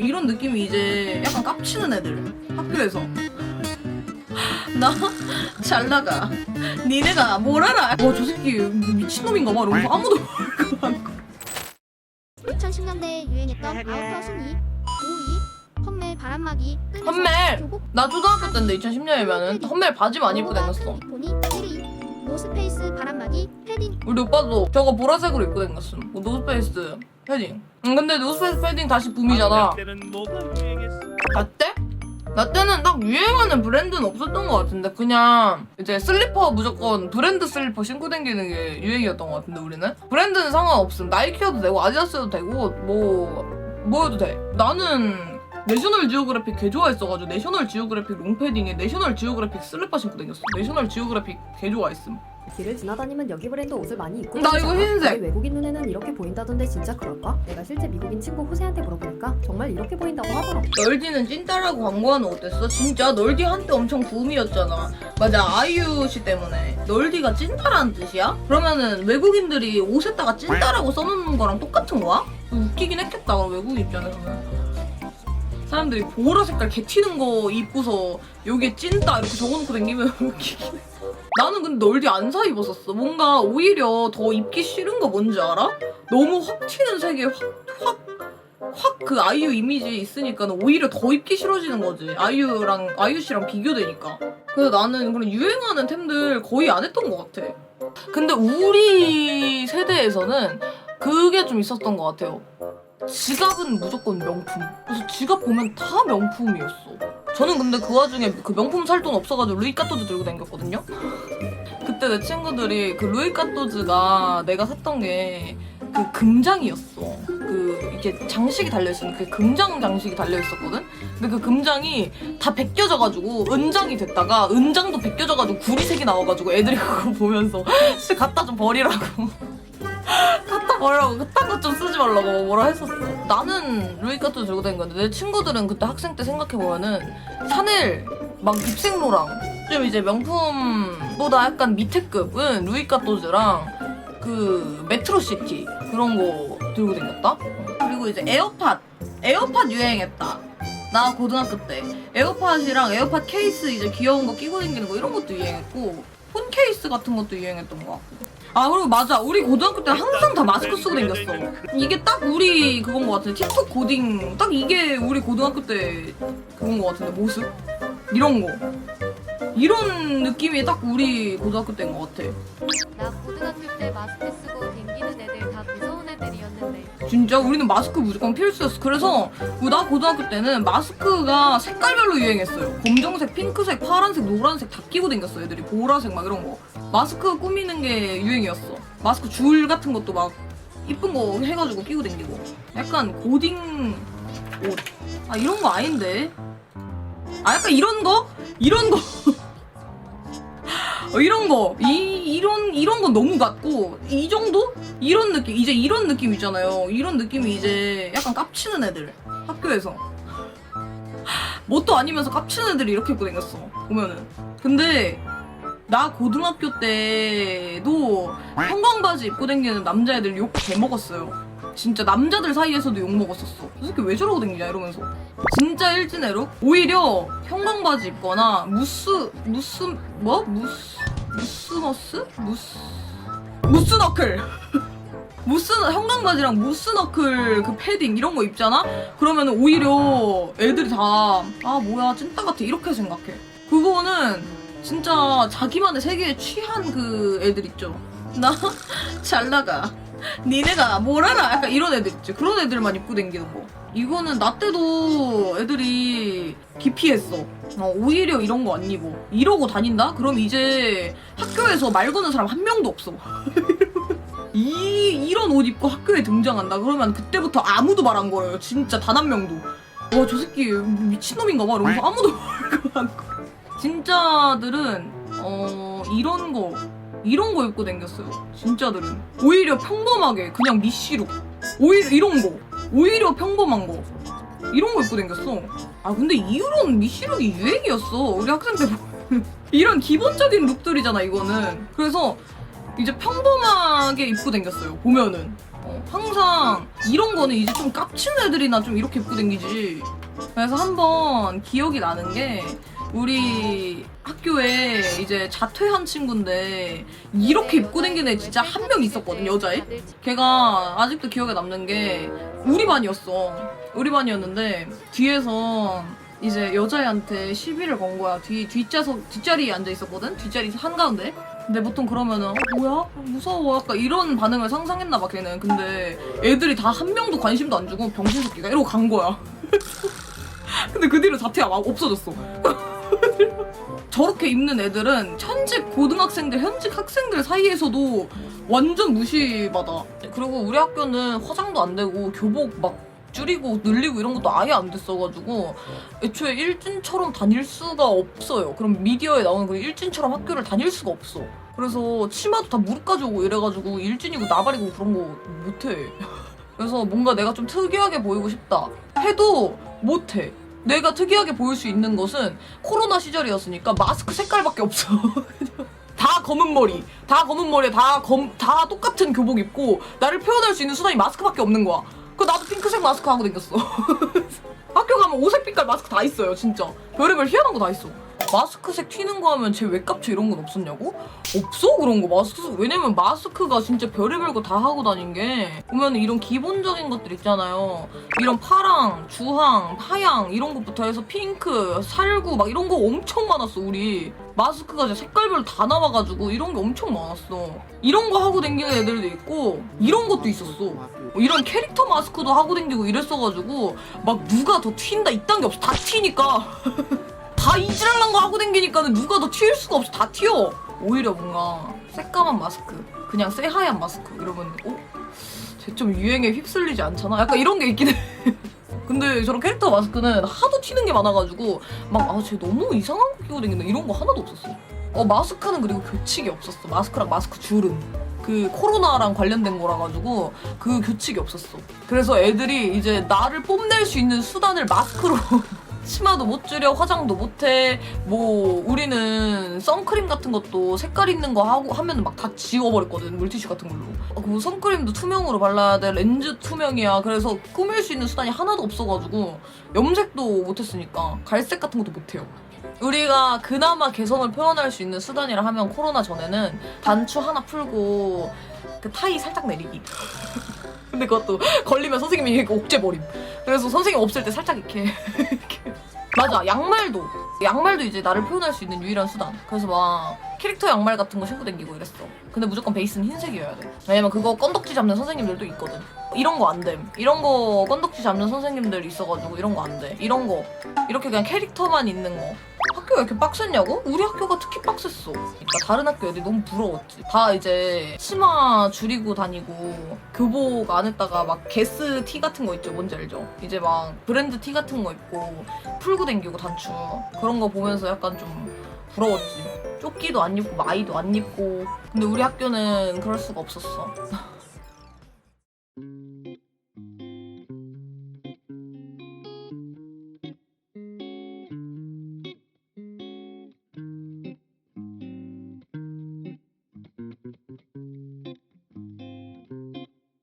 이런 느낌이 이제 약간 깝치는 애들 학교에서. 나 잘 나가. 니네가 뭘 알아? 와저 새끼 미친놈인가 봐. 이러면서 아무도 모르고. 한 거. 2010년대에 유행했던 아우터 순위 5위 험멜 바람막이 험멜! 나 초등학교 때인데 2010년이면은 험멜 바지 많이 입고 다녔어. 보니 1위 노스페이스 바람막이 패딩 우리 오빠도 저거 보라색으로 입고 다녔음. 뭐 노스페이스 패딩 응, 근데 노스페이스 패딩 다시 붐이잖아? 나 때? 나 때는 딱 유행하는 브랜드는 없었던 것 같은데 그냥 이제 슬리퍼 무조건 브랜드 슬리퍼 신고 다니는 게 유행이었던 것 같은데 우리는 브랜드는 상관없음 나이키여도 되고 아디다스여도 되고 뭐 뭐여도 돼 나는 내셔널 지오그래픽 개 좋아했어가지고 내셔널 지오그래픽 롱패딩에 내셔널 지오그래픽 슬리퍼 신고 다녔어 내셔널 지오그래픽 개 좋아했음 길을 지나다니면 여기 브랜드 옷을 많이 입고 나 다니잖아. 이거 흰색. 왜 외국인 눈에는 이렇게 보인다던데 진짜 그럴까? 내가 실제 미국인 친구 호세한테 물어보니까 정말 이렇게 보인다고 하더라고. 널디는 찐따라고 광고하는 거 어땠어? 진짜 널디 한때 엄청 붐이었잖아. 맞아 아이유 씨 때문에. 널디가 찐따라는 뜻이야? 그러면은 외국인들이 옷에다가 찐따라고 써놓는 거랑 똑같은 거야? 웃기긴 했겠다 그럼 외국 입장에서는. 사람들이 보라 색깔 개 튀는 거 입고서 여기에 찐따 이렇게 적어놓고 다니면 웃기긴 해. 나는 근데 널디 안 사 입었었어. 뭔가 오히려 더 입기 싫은 거 뭔지 알아? 너무 확 튀는 색에 확, 확 확 그 아이유 이미지 있으니까는 오히려 더 입기 싫어지는 거지. 아이유랑 아이유 씨랑 비교되니까. 그래서 나는 그런 유행하는 템들 거의 안 했던 것 같아. 근데 우리 세대에서는 그게 좀 있었던 것 같아요. 지갑은 무조건 명품. 그래서 지갑 보면 다 명품이었어. 저는 근데 그 와중에 그 명품 살 돈 없어가지고 루이 까토즈 들고 다녔거든요. 그때 내 친구들이 그 루이 까토즈가 내가 샀던 게 그 금장이었어. 그 이게 장식이 달려 있었는데 그 금장 장식이 달려 있었거든. 근데 그 금장이 다 벗겨져가지고 은장이 됐다가 은장도 벗겨져가지고 구리색이 나와가지고 애들이 그거 보면서 진짜 갖다 좀 버리라고. 버리라고 그딴 것 좀 쓰지 말라고 뭐라 했었어. 나는 루이카토 들고 다닌 건데 내 친구들은 그때 학생 때 생각해 보면은 샤넬 막 립생로랑 좀 이제 명품보다 약간 밑에 급은 루이카토즈랑 그 메트로시티 그런 거 들고 다녔다. 그리고 이제 에어팟 에어팟 유행했다. 나 고등학교 때 에어팟이랑 에어팟 케이스 이제 귀여운 거 끼고 다니는 거 이런 것도 유행했고 폰 케이스 같은 것도 유행했던 거 같고. 아 그리고 맞아 우리 고등학교 때 항상 다 마스크 쓰고 다녔어. 이게 딱 우리 그건 거 같아. 틱톡 고딩 딱 이게 우리 고등학교 때 그건 거 같은데 모습 이런 거 이런 느낌이 딱 우리 고등학교 때인 것 같아. 나 고등학교 때 마스크 쓰고 댕기는 애들 다 무서운 애들이었는데 진짜 우리는 마스크 무조건 필수였어. 그래서 나 고등학교 때는 마스크가 색깔별로 유행했어요. 검정색, 핑크색, 파란색, 노란색 다 끼고 다녔어. 애들이 보라색 막 이런 거. 마스크 꾸미는 게 유행이었어. 마스크 줄 같은 것도 막 이쁜 거 해가지고 끼고 다니고. 약간 고딩 옷. 아 이런 거 아닌데. 아 약간 이런 거? 이런 거. 어, 이런 거, 이, 이런, 이런 건 너무 같고, 이 정도? 이런 느낌, 이제 이런 느낌 있잖아요. 이런 느낌이 이제 약간 깝치는 애들. 학교에서. 뭣도 아니면서 깝치는 애들이 이렇게 입고 다녔어. 보면은. 근데, 나 고등학교 때도 형광바지 입고 다니는 남자애들 욕 개먹었어요. 진짜 남자들 사이에서도 욕 먹었었어. 이 새끼 왜 저러고 다니냐 이러면서. 진짜 일진애로? 오히려 형광바지 입거나 무스 무스 뭐? 무스 무스머스? 무스 무스너클. 무스 형광바지랑 무스너클 그 패딩 이런 거 입잖아? 그러면 오히려 애들이 다 아 뭐야 찐따 같아. 이렇게 생각해. 그거는 진짜 자기만의 세계에 취한 그 애들 있죠 나 잘 나가 니네가 뭘 알아? 약간 이런 애들 있지. 그런 애들만 입고 다니는 거. 이거는 나 때도 애들이 기피했어. 어, 오히려 이런 거 안 입어. 이러고 다닌다? 그럼 이제 학교에서 말 거는 사람 한 명도 없어. 이, 이런 옷 입고 학교에 등장한다? 그러면 그때부터 아무도 말 안 걸어요. 진짜 단 한 명도. 와, 저 새끼 미친놈인가 봐. 이러면서 아무도 말을 안 걸어. 진짜들은, 어, 이런 거, 이런 거 입고 다녔어요. 진짜들은. 오히려 평범하게 그냥 미시룩. 오히려 이런 거. 오히려 평범한 거. 이런 거 입고 다녔어. 아 근데 이후로는 미시룩이 유행이었어. 우리 학생 때. 이런 기본적인 룩들이잖아 이거는. 그래서 이제 평범하게 입고 다녔어요. 보면은. 어, 항상 이런 거는 이제 좀 깝친 애들이나 좀 이렇게 입고 댕기지. 그래서 한번 기억이 나는 게 우리 학교에 이제 자퇴한 친구인데 이렇게 입고 댕기는 애 진짜 한 명 있었거든 여자애. 걔가 아직도 기억에 남는 게 우리 반이었어. 우리 반이었는데 뒤에서 이제 여자애한테 시비를 건 거야. 뒤 뒷좌석 뒷자리에 앉아 있었거든. 뒷자리 한 가운데. 근데 보통 그러면은 어, 뭐야 무서워 약간 이런 반응을 상상했나 봐 걔는. 근데 애들이 다 한 명도 관심도 안 주고 병신 새끼가 이러고 간 거야. 근데 그 뒤로 자퇴가 막 없어졌어. 저렇게 입는 애들은 현직 고등학생들, 현직 학생들 사이에서도 완전 무시받아. 그리고 우리 학교는 화장도 안 되고 교복 막 줄이고 늘리고 이런 것도 아예 안 됐어가지고 애초에 일진처럼 다닐 수가 없어요. 그럼 미디어에 나오는 그 일진처럼 학교를 다닐 수가 없어. 그래서 치마도 다 무릎까지 오고 이래가지고 일진이고 나발이고 그런 거 못해. 그래서 뭔가 내가 좀 특이하게 보이고 싶다 해도 못해. 내가 특이하게 보일 수 있는 것은 코로나 시절이었으니까 마스크 색깔밖에 없어. 다 검은 머리, 다 검은 머리에 다 검, 다 똑같은 교복 입고 나를 표현할 수 있는 수단이 마스크밖에 없는 거야. 그 나도 핑크색 마스크 하고 다녔어. 학교 가면 오색 빛깔 마스크 다 있어요, 진짜. 별의별 희한한 거 다 있어. 마스크색 튀는 거 하면 제 외깝죠 이런 건 없었냐고? 없어 그런 거 마스크 왜냐면 마스크가 진짜 별의별 거 다 하고 다닌 게 보면 이런 기본적인 것들 있잖아요. 이런 파랑 주황 하양 이런 것부터 해서 핑크 살구 막 이런 거 엄청 많았어 우리. 마스크가 진짜 색깔별로 다 나와가지고 이런 게 엄청 많았어. 이런 거 하고 다니는 애들도 있고 이런 것도 있었어. 이런 캐릭터 마스크도 하고 다니고 이랬어가지고 막 누가 더 튄다 이딴 게 없어. 다 튀니까 다 이지랄난 거 하고 다니니까 는 누가 더 튀일 수가 없어. 다 튀어. 오히려 뭔가 새까만 마스크 그냥 새하얀 마스크 이러면 어? 쟤 좀 유행에 휩쓸리지 않잖아? 약간 이런 게 있긴 해. 근데 저런 캐릭터 마스크는 하도 튀는 게 많아가지고 막 아 쟤 너무 이상한 거 끼고 다닌다. 이런 거 하나도 없었어. 어 마스크는 그리고 교칙이 없었어. 마스크랑 마스크 줄은 그 코로나랑 관련된 거라 가지고 그 교칙이 없었어. 그래서 애들이 이제 나를 뽐낼 수 있는 수단을 마스크로 치마도 못 줄여 화장도 못해. 뭐 우리는 선크림 같은 것도 색깔 있는 거 하고 하면 막 다 지워버렸거든 물티슈 같은 걸로. 어, 그 선크림도 투명으로 발라야 돼. 렌즈 투명이야. 그래서 꾸밀 수 있는 수단이 하나도 없어가지고 염색도 못했으니까 갈색 같은 것도 못해요 우리가 그나마 개성을 표현할 수 있는 수단이라 하면 코로나 전에는 단추 하나 풀고 그 타이 살짝 내리기. 근데 그것도 걸리면 선생님이 이렇게 옥죄 버림. 그래서 선생님 없을 때 살짝 이렇게 이렇게. 맞아. 양말도. 양말도 이제 나를 표현할 수 있는 유일한 수단. 그래서 막 캐릭터 양말 같은 거 신고 다니고 이랬어. 근데 무조건 베이스는 흰색이어야 돼. 왜냐면 그거 건덕지 잡는 선생님들도 있거든. 이런 거 안돼 이런 거 건덕지 잡는 선생님들 있어가지고 이런 거 안돼. 이런 거. 이렇게 그냥 캐릭터만 있는 거 학교가 이렇게 빡셌냐고? 우리 학교가 특히 빡셌어. 그러니까 다른 학교 애들이 너무 부러웠지. 다 이제 치마 줄이고 다니고 교복 안에다가 막 게스 티 같은 거 있죠. 뭔지 알죠? 이제 막 브랜드 티 같은 거 입고 풀고 댕기고 단추. 그런 거 보면서 약간 좀 부러웠지. 조끼도 안 입고 마이도 안 입고. 근데 우리 학교는 그럴 수가 없었어